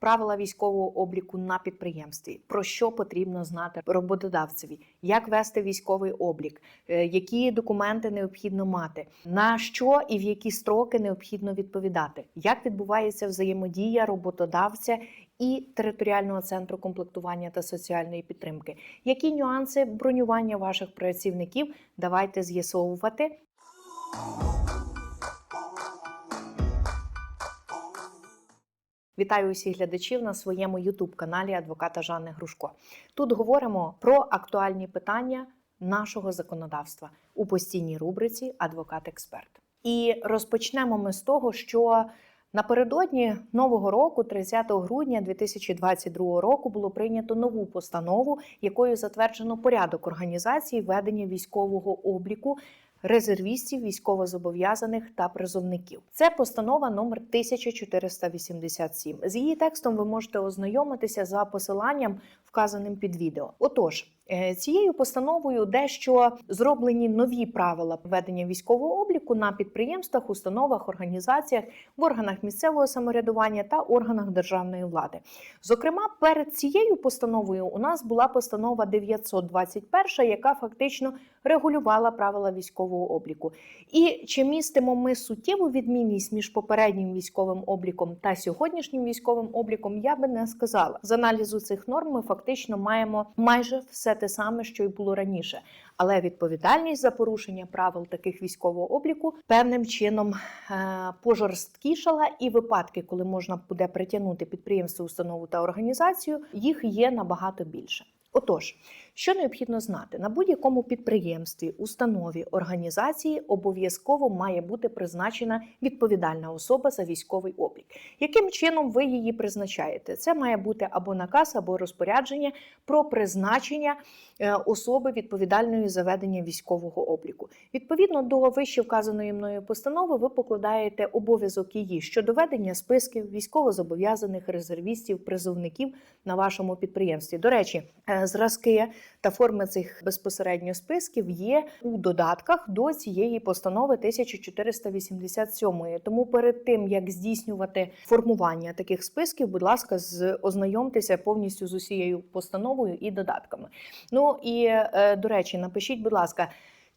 Правила військового обліку на підприємстві, про що потрібно знати роботодавцеві, як вести військовий облік, е, які документи необхідно мати, на що і в які строки необхідно відповідати, як відбувається взаємодія роботодавця і територіального центру комплектування та соціальної підтримки. Які нюанси бронювання ваших працівників? Давайте з'ясовувати. Вітаю усіх глядачів на своєму youtube каналі адвоката Жанни Грушко. Тут говоримо про актуальні питання нашого законодавства у постійній рубриці Адвокат-експерт. І розпочнемо ми з того, що напередодні нового року, 30 грудня 2022 року, було прийнято нову постанову, якою затверджено порядок організації ведення військового обліку резервістів, військовозобов'язаних та призовників. Це постанова номер 1487. З її текстом ви можете ознайомитися за посиланням, вказаним під відео. Отож, е, цією постановою дещо зроблені нові правила ведення військового обліку на підприємствах, установах, організаціях, в органах місцевого самоврядування та органах державної влади. Зокрема, перед цією постановою у нас була постанова 921, яка фактично регулювала правила військового обліку. І чи містимо ми суттєву відмінність між попереднім військовим обліком та сьогоднішнім військовим обліком, я би не сказала. З аналізу цих норм ми фактично маємо майже все те саме, що й було раніше. Але відповідальність за порушення правил таких військового обліку певним чином е, пожорсткішала, і випадки, коли можна буде притягнути підприємство, установу та організацію, їх є набагато більше. Отож, що необхідно знати на будь-якому підприємстві, установі, організації обов'язково має бути призначена відповідальна особа за військовий облік. Яким чином ви її призначаєте? Це має бути або наказ, або розпорядження про призначення е, особи відповідальної за ведення військового обліку. Відповідно до вище вказаної мною постанови, ви покладаєте обов'язок її щодо ведення списків військовозобов'язаних резервістів, призовників на вашому підприємстві. До речі, е, зразки та форми цих безпосередньо списків є у додатках до цієї постанови 1487. Тому перед тим як здійснювати формування таких списків, будь ласка, ознайомтеся повністю з усією постановою і додатками. Ну і е, до речі, напишіть, будь ласка.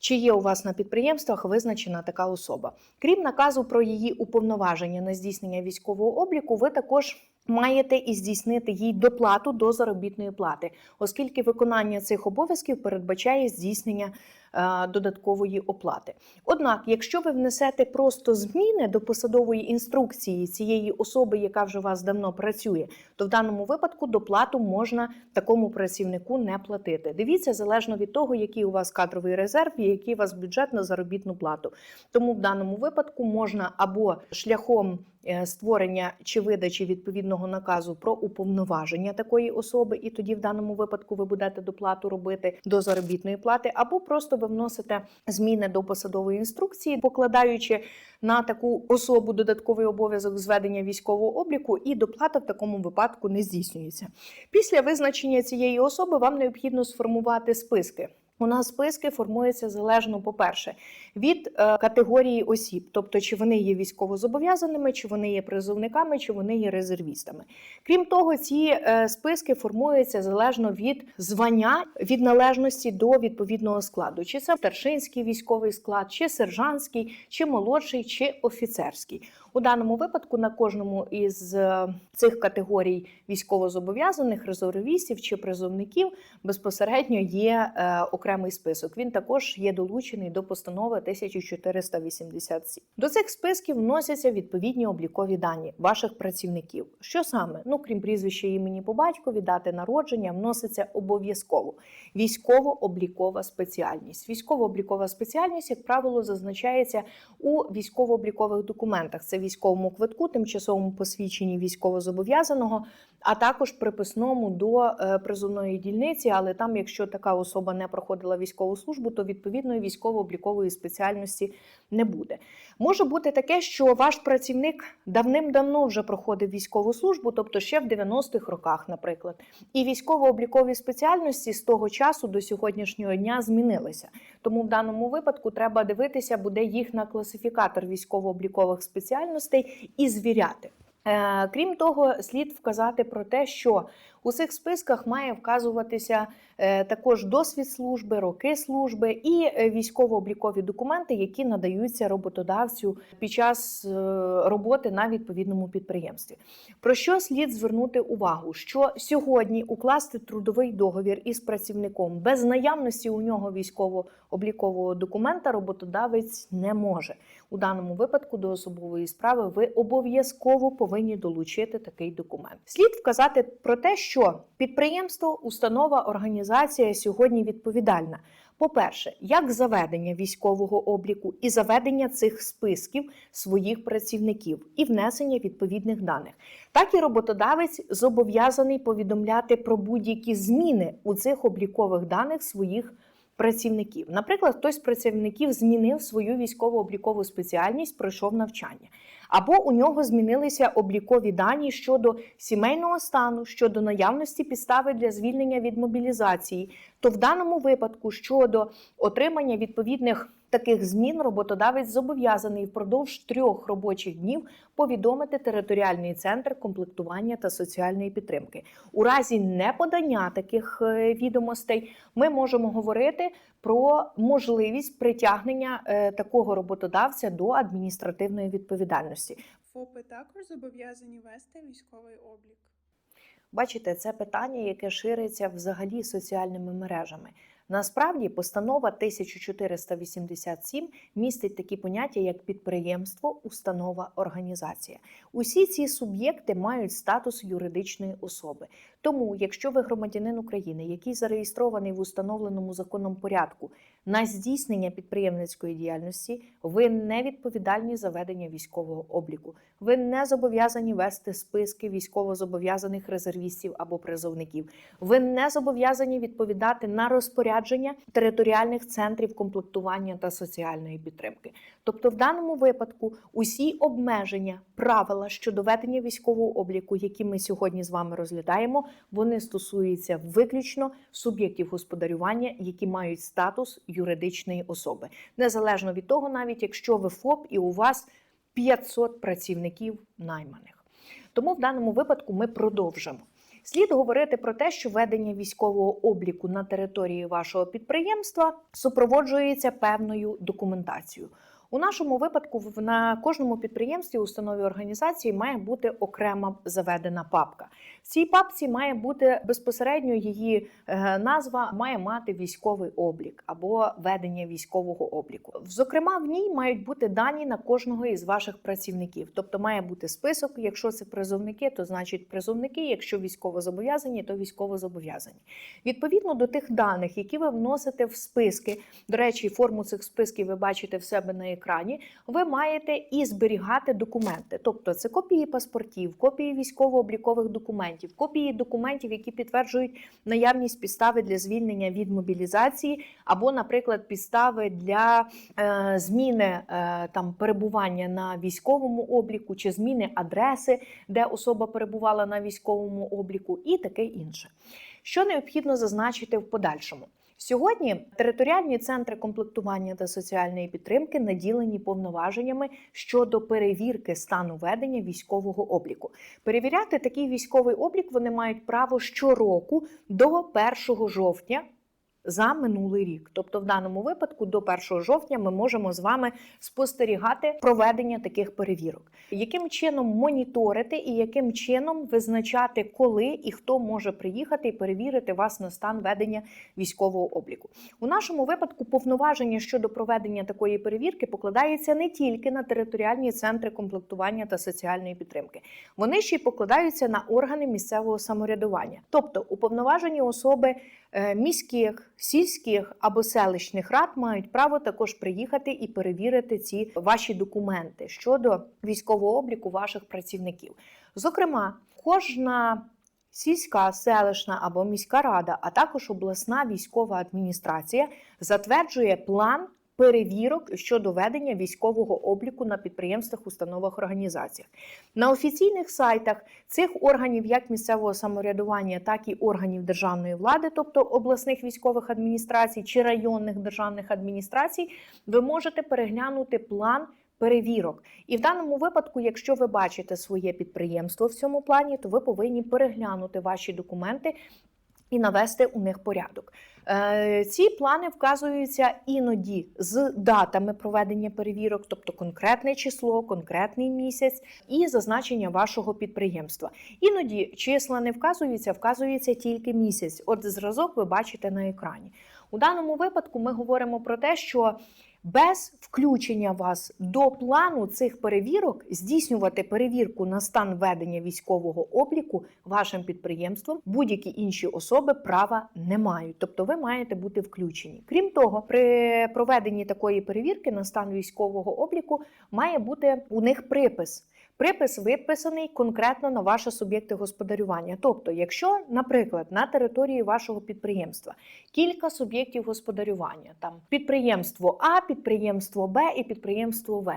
Чи є у вас на підприємствах визначена така особа? Крім наказу про її уповноваження на здійснення військового обліку, ви також маєте і здійснити їй доплату до заробітної плати, оскільки виконання цих обов'язків передбачає здійснення додаткової оплати. Однак, якщо ви внесете просто зміни до посадової інструкції цієї особи, яка вже у вас давно працює, то в даному випадку доплату можна такому працівнику не платити. Дивіться, залежно від того, який у вас кадровий резерв і який у вас бюджет на заробітну плату. Тому в даному випадку можна або шляхом е, створення чи видачі відповідного наказу про уповноваження такої особи, і тоді в даному випадку ви будете доплату робити до заробітної плати, або просто ви вносите зміни до посадової інструкції, покладаючи на таку особу додатковий обов'язок зведення військового обліку, і доплата в такому випадку не здійснюється. Після визначення цієї особи вам необхідно сформувати списки. У нас списки формуються залежно, по-перше, від е, категорії осіб, тобто чи вони є військовозобов'язаними, чи вони є призовниками, чи вони є резервістами. Крім того, ці е, списки формуються залежно від звання, від належності до відповідного складу, чи це старшинський військовий склад, чи сержантський, чи молодший, чи офіцерський. У даному випадку на кожному із е, цих категорій військовозобов'язаних резервістів чи призовників безпосередньо є е, окремий список. Він також є долучений до постанови 1487. До цих списків вносяться відповідні облікові дані ваших працівників. Що саме? Ну крім прізвища імені по батькові, дати народження, вноситься обов'язково військово-облікова спеціальність. Військово-облікова спеціальність, як правило, зазначається у військово-облікових документах. Це військовому квитку, тимчасовому посвідченні військовозобов'язаного, а також приписному до е, призовної дільниці. Але там, якщо така особа не проходила військову службу, то відповідної військово-облікової спеціальності не буде. Може бути таке, що ваш працівник давним-давно вже проходив військову службу, тобто ще в 90-х роках, наприклад, і військово-облікові спеціальності з того часу до сьогоднішнього дня змінилися. Тому в даному випадку треба дивитися, буде їх на класифікатор військово-облікових спеціальностей і звіряти. Е, Крім того, слід вказати про те, що у цих списках має вказуватися е, також досвід служби, роки служби і е, військово-облікові документи, які надаються роботодавцю під час е, роботи на відповідному підприємстві. Про що слід звернути увагу? Що сьогодні укласти трудовий договір із працівником без наявності у нього військово-облікового документа роботодавець не може. У даному випадку до особової справи ви обов'язково повинні долучити такий документ. Слід вказати про те, що підприємство, установа, організація сьогодні відповідальна. По-перше, як заведення військового обліку і заведення цих списків своїх працівників і внесення відповідних даних, так і роботодавець зобов'язаний повідомляти про будь-які зміни у цих облікових даних своїх працівників. Наприклад, хтось з працівників змінив свою військово-облікову спеціальність, пройшов навчання, або у нього змінилися облікові дані щодо сімейного стану, щодо наявності підстави для звільнення від мобілізації. То в даному випадку щодо отримання відповідних таких змін роботодавець зобов'язаний впродовж трьох робочих днів повідомити територіальний центр комплектування та соціальної підтримки. У разі неподання таких е, відомостей ми можемо говорити про можливість притягнення е, такого роботодавця до адміністративної відповідальності. ФОПи також зобов'язані вести військовий облік. Бачите, це питання, яке шириться взагалі соціальними мережами. Насправді, постанова 1487 містить такі поняття, як підприємство, установа, організація. Усі ці суб'єкти мають статус юридичної особи. Тому, якщо ви громадянин України, який зареєстрований в установленому законом порядку на здійснення підприємницької діяльності, ви не відповідальні за ведення військового обліку. Ви не зобов'язані вести списки військовозобов'язаних резервістів або призовників. Ви не зобов'язані відповідати на розпорядження територіальних центрів комплектування та соціальної підтримки. Тобто, в даному випадку усі обмеження, правила щодо ведення військового обліку, які ми сьогодні з вами розглядаємо, вони стосуються виключно суб'єктів господарювання, які мають статус юридичної особи, незалежно від того, навіть якщо ви ФОП і у вас 500 працівників найманих. Тому в даному випадку ми продовжимо. Слід говорити про те, що ведення військового обліку на території вашого підприємства супроводжується певною документацією. У нашому випадку на кожному підприємстві, установі організації має бути окрема заведена папка. В цій папці має бути безпосередньо її е, назва має мати військовий облік або ведення військового обліку. Зокрема, в ній мають бути дані на кожного із ваших працівників. Тобто має бути список. Якщо це призовники, то значить призовники. Якщо військовозобов'язані, то військовозобов'язані. Відповідно до тих даних, які ви вносите в списки. До речі, форму цих списків ви бачите в себе на екрані. Ви маєте і зберігати документи, тобто це копії паспортів, копії військово-облікових документів, копії документів, які підтверджують наявність підстави для звільнення від мобілізації, або, наприклад, підстави для е, зміни е, там перебування на військовому обліку чи зміни адреси, де особа перебувала на військовому обліку, і таке інше. Що необхідно зазначити в подальшому? Сьогодні територіальні центри комплектування та соціальної підтримки наділені повноваженнями щодо перевірки стану ведення військового обліку. Перевіряти такий військовий облік вони мають право щороку до 1 жовтня. За минулий рік, тобто в даному випадку до 1 жовтня ми можемо з вами спостерігати проведення таких перевірок, яким чином моніторити і яким чином визначати, коли і хто може приїхати і перевірити вас на стан ведення військового обліку. У нашому випадку повноваження щодо проведення такої перевірки покладаються не тільки на територіальні центри комплектування та соціальної підтримки, вони ще й покладаються на органи місцевого самоврядування, тобто уповноважені особи е, міських, сільських або селищних рад мають право також приїхати і перевірити ці ваші документи щодо військового обліку ваших працівників. Зокрема, кожна сільська, селищна або міська рада, а також обласна військова адміністрація затверджує план. Перевірок щодо ведення військового обліку на підприємствах, установах, організаціях на офіційних сайтах цих органів, як місцевого самоврядування, так і органів державної влади, тобто обласних військових адміністрацій чи районних державних адміністрацій, ви можете переглянути план перевірок. І в даному випадку, якщо ви бачите своє підприємство в цьому плані, то ви повинні переглянути ваші документи і навести у них порядок. Е, Ці плани вказуються іноді з датами проведення перевірок, тобто конкретне число, конкретний місяць і зазначення вашого підприємства. Іноді числа не вказуються, вказується тільки місяць. От зразок ви бачите на екрані. У даному випадку ми говоримо про те, що без включення вас до плану цих перевірок здійснювати перевірку на стан ведення військового обліку вашим підприємством будь-які інші особи права не мають. Тобто ви маєте бути включені. Крім того, при проведенні такої перевірки на стан військового обліку має бути у них припис. Припис виписаний конкретно на ваші суб'єкти господарювання. Тобто, якщо, наприклад, на території вашого підприємства кілька суб'єктів господарювання, там підприємство А, підприємство Б і підприємство В.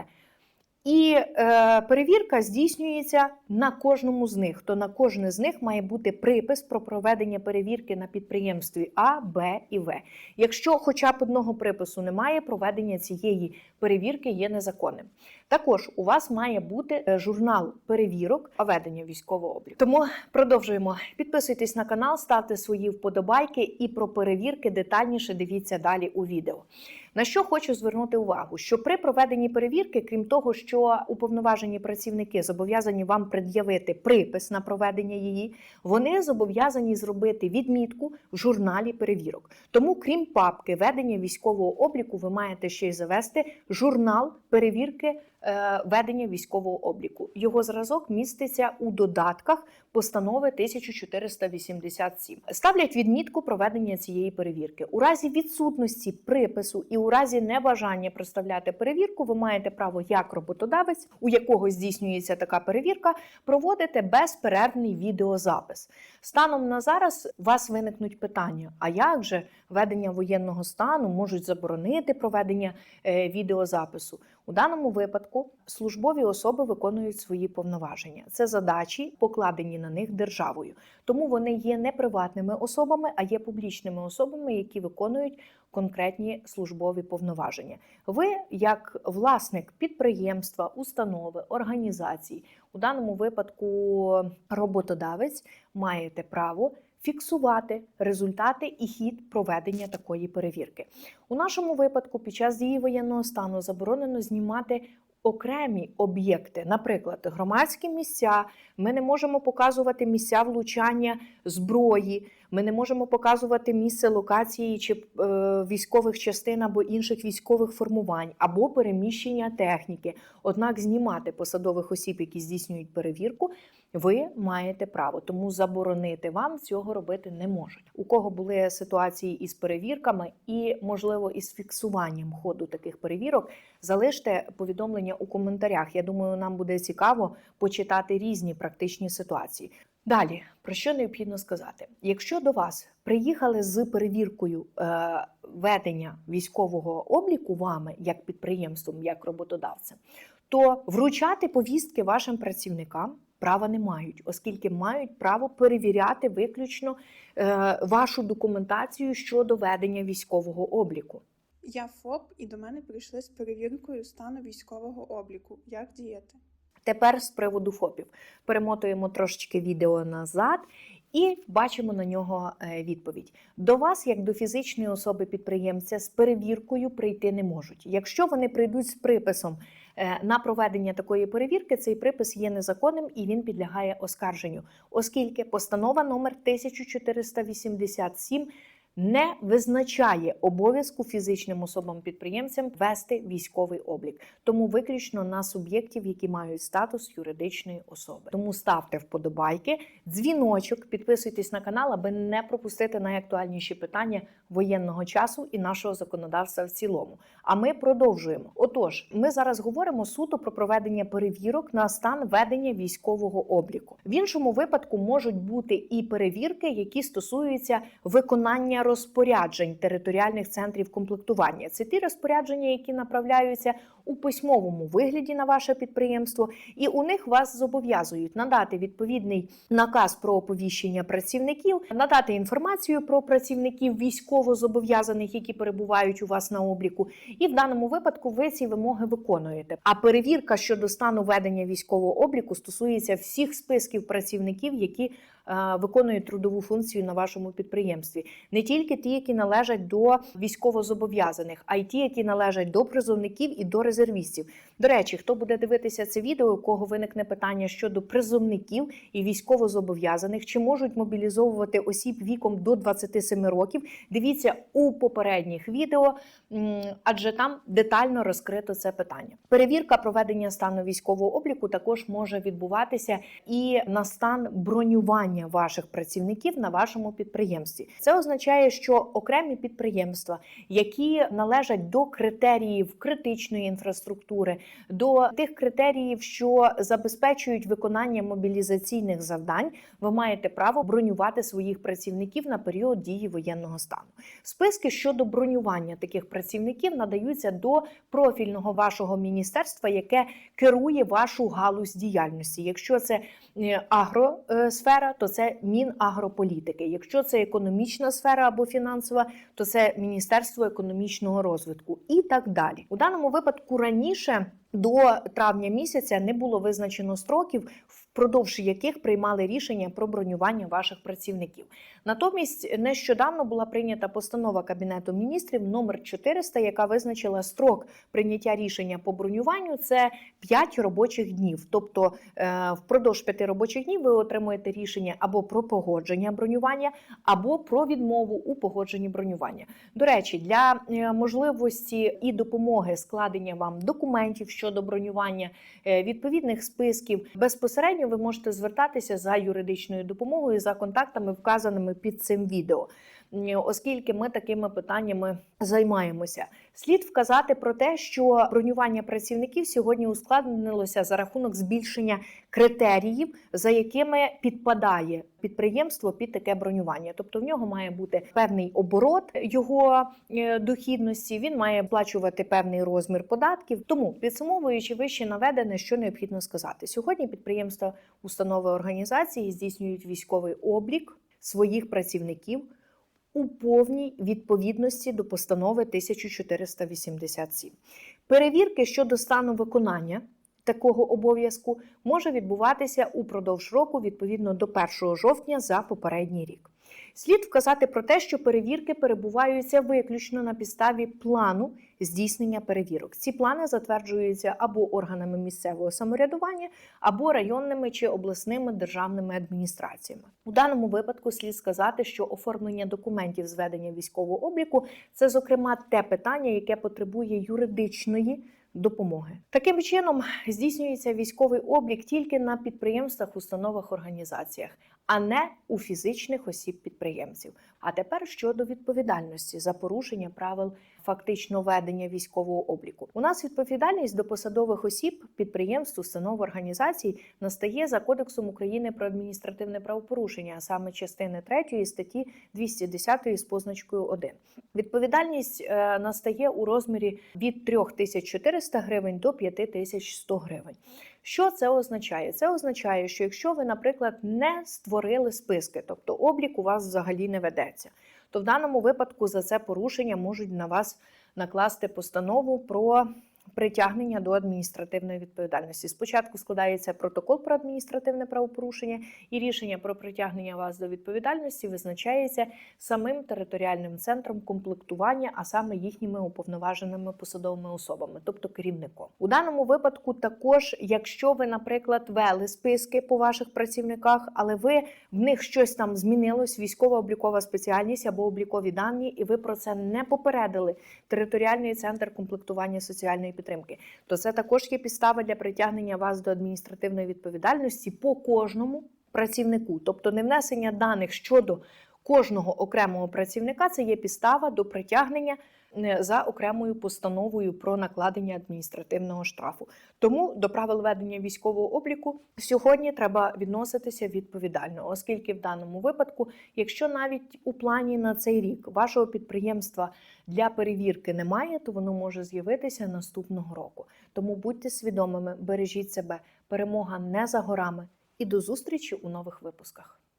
І е, перевірка здійснюється на кожному з них. То на кожне з них має бути припис про проведення перевірки на підприємстві А, Б і В. Якщо хоча б одного припису немає, проведення цієї перевірки є незаконним. Також у вас має бути е, журнал перевірок ведення військового обліку. Тому продовжуємо. Підписуйтесь на канал, ставте свої вподобайки і про перевірки детальніше дивіться далі у відео. На що хочу звернути увагу, що при проведенні перевірки, крім того, що уповноважені працівники зобов'язані вам пред'явити припис на проведення її, вони зобов'язані зробити відмітку в журналі перевірок. Тому, крім папки ведення військового обліку, ви маєте ще й завести журнал перевірки ведення військового обліку. Його зразок міститься у додатках постанови 1487. Ставлять відмітку проведення цієї перевірки. У разі відсутності припису і у разі небажання представляти перевірку, ви маєте право як роботодавець, у якого здійснюється така перевірка, проводити безперервний відеозапис. Станом на зараз у вас виникнуть питання: а як же ведення воєнного стану можуть заборонити проведення е, відеозапису? У даному випадку службові особи виконують свої повноваження. Це задачі, покладені на них державою. Тому вони є не приватними особами, а є публічними особами, які виконують конкретні службові повноваження. Ви, як власник підприємства, установи, організації, у даному випадку роботодавець, маєте право фіксувати результати і хід проведення такої перевірки. У нашому випадку, під час дії воєнного стану заборонено знімати. Окремі об'єкти, наприклад, громадські місця, ми не можемо показувати місця влучання зброї, ми не можемо показувати місце локації чи е, військових частин або інших військових формувань, або переміщення техніки. Однак знімати посадових осіб, які здійснюють перевірку, ви маєте право, тому заборонити вам цього робити не можуть. У кого були ситуації із перевірками і, можливо, із фіксуванням ходу таких перевірок, залиште повідомлення у коментарях. Я думаю, нам буде цікаво почитати різні практичні ситуації. Далі про що необхідно сказати? Якщо до вас приїхали з перевіркою е, ведення військового обліку вами як підприємством, як роботодавцем, то вручати повістки вашим працівникам права не мають, оскільки мають право перевіряти виключно е, вашу документацію щодо ведення військового обліку. Я ФОП, і до мене прийшли з перевіркою стану військового обліку. Як діяти? Тепер з приводу ФОПів перемотуємо трошечки відео назад. І бачимо на нього е, відповідь. До вас, як до фізичної особи підприємця, з перевіркою прийти не можуть. Якщо вони прийдуть з приписом е, на проведення такої перевірки, цей припис є незаконним і він підлягає оскарженню, оскільки постанова номер 1487 не визначає обов'язку фізичним особам-підприємцям вести військовий облік, тому виключно на суб'єктів, які мають статус юридичної особи. Тому ставте вподобайки, дзвіночок, підписуйтесь на канал, аби не пропустити найактуальніші питання воєнного часу і нашого законодавства в цілому. А ми продовжуємо. Отож, ми зараз говоримо суто про проведення перевірок на стан ведення військового обліку. В іншому випадку можуть бути і перевірки, які стосуються виконання розпоряджень територіальних центрів комплектування. Це ті розпорядження, які направляються у письмовому вигляді на ваше підприємство, і у них вас зобов'язують надати відповідний наказ про оповіщення працівників, надати інформацію про працівників військово зобов'язаних, які перебувають у вас на обліку. І в даному випадку ви ці вимоги виконуєте. А перевірка щодо стану ведення військового обліку стосується всіх списків працівників, які виконують трудову функцію на вашому підприємстві, не тільки ті, які належать до військовозобов'язаних, а й ті, які належать до призовників і до резервістів. До речі, хто буде дивитися це відео, у кого виникне питання щодо призовників і військовозобов'язаних, чи можуть мобілізовувати осіб віком до 27 років, дивіться у попередніх відео, адже там детально розкрито це питання. Перевірка проведення стану військового обліку також може відбуватися і на стан бронювання ваших працівників на вашому підприємстві. Це означає, що окремі підприємства, які належать до критеріїв критичної інфраструктури, до тих критеріїв, що забезпечують виконання мобілізаційних завдань, ви маєте право бронювати своїх працівників на період дії воєнного стану. Списки щодо бронювання таких працівників надаються до профільного вашого міністерства, яке керує вашу галузь діяльності. Якщо це е, агросфера, то це Мінагрополітики. Якщо це економічна сфера або фінансова, то це Міністерство економічного розвитку і так далі. У даному випадку раніше до травня місяця не було визначено строків, впродовж яких приймали рішення про бронювання ваших працівників. Натомість нещодавно була прийнята постанова Кабінету міністрів номер 400, яка визначила строк прийняття рішення по бронюванню це 5 робочих днів. Тобто е, впродовж 5 робочих днів ви отримуєте рішення або про погодження бронювання, або про відмову у погодженні бронювання. До речі, для е, можливості і допомоги складення вам документів щодо бронювання е, відповідних списків безпосередньо ви можете звертатися за юридичною допомогою за контактами, вказаними під цим відео. Оскільки ми такими питаннями займаємося, слід вказати про те, що бронювання працівників сьогодні ускладнилося за рахунок збільшення критеріїв, за якими підпадає підприємство під таке бронювання. Тобто в нього має бути певний оборот його е, дохідності. Він має сплачувати певний розмір податків. Тому підсумовуючи вище наведене, що необхідно сказати сьогодні. Підприємства, установи організації здійснюють військовий облік своїх працівників у повній відповідності до постанови 1487. Перевірки щодо стану виконання такого обов'язку може відбуватися упродовж року відповідно до 1 жовтня за попередній рік. Слід вказати про те, що перевірки перебуваються виключно на підставі плану здійснення перевірок. Ці плани затверджуються або органами місцевого самоврядування, або районними чи обласними державними адміністраціями. У даному випадку слід сказати, що оформлення документів зведення військового обліку це, зокрема, те питання, яке потребує юридичної. Допомоги таким чином здійснюється військовий облік тільки на підприємствах, установах, організаціях, а не у фізичних осіб підприємців. А тепер щодо відповідальності за порушення правил фактично ведення військового обліку. У нас відповідальність до посадових осіб, підприємств, установ, організацій настає за Кодексом України про адміністративне правопорушення, а саме частини 3 статті 210 з позначкою 1. Відповідальність е, настає у розмірі від 3400 гривень до 5100 гривень. Що це означає? Це означає, що якщо ви, наприклад, не створили списки, тобто облік у вас взагалі не ведеться, то в даному випадку за це порушення можуть на вас накласти постанову про притягнення до адміністративної відповідальності. Спочатку складається протокол про адміністративне правопорушення, і рішення про притягнення вас до відповідальності визначається самим територіальним центром комплектування, а саме їхніми уповноваженими посадовими особами, тобто керівником. У даному випадку, також, якщо ви, наприклад, вели списки по ваших працівниках, але ви в них щось там змінилось, військова облікова спеціальність або облікові дані, і ви про це не попередили територіальний центр комплектування соціальної підтримки, то це також є підстава для притягнення вас до адміністративної відповідальності по кожному працівнику, тобто не внесення даних щодо кожного окремого працівника, це є підстава до притягнення за окремою постановою про накладення адміністративного штрафу. Тому до правил ведення військового обліку сьогодні треба відноситися відповідально, оскільки в даному випадку, якщо навіть у плані на цей рік вашого підприємства для перевірки немає, то воно може з'явитися наступного року. Тому будьте свідомими, бережіть себе. Перемога не за горами. І до зустрічі у нових випусках.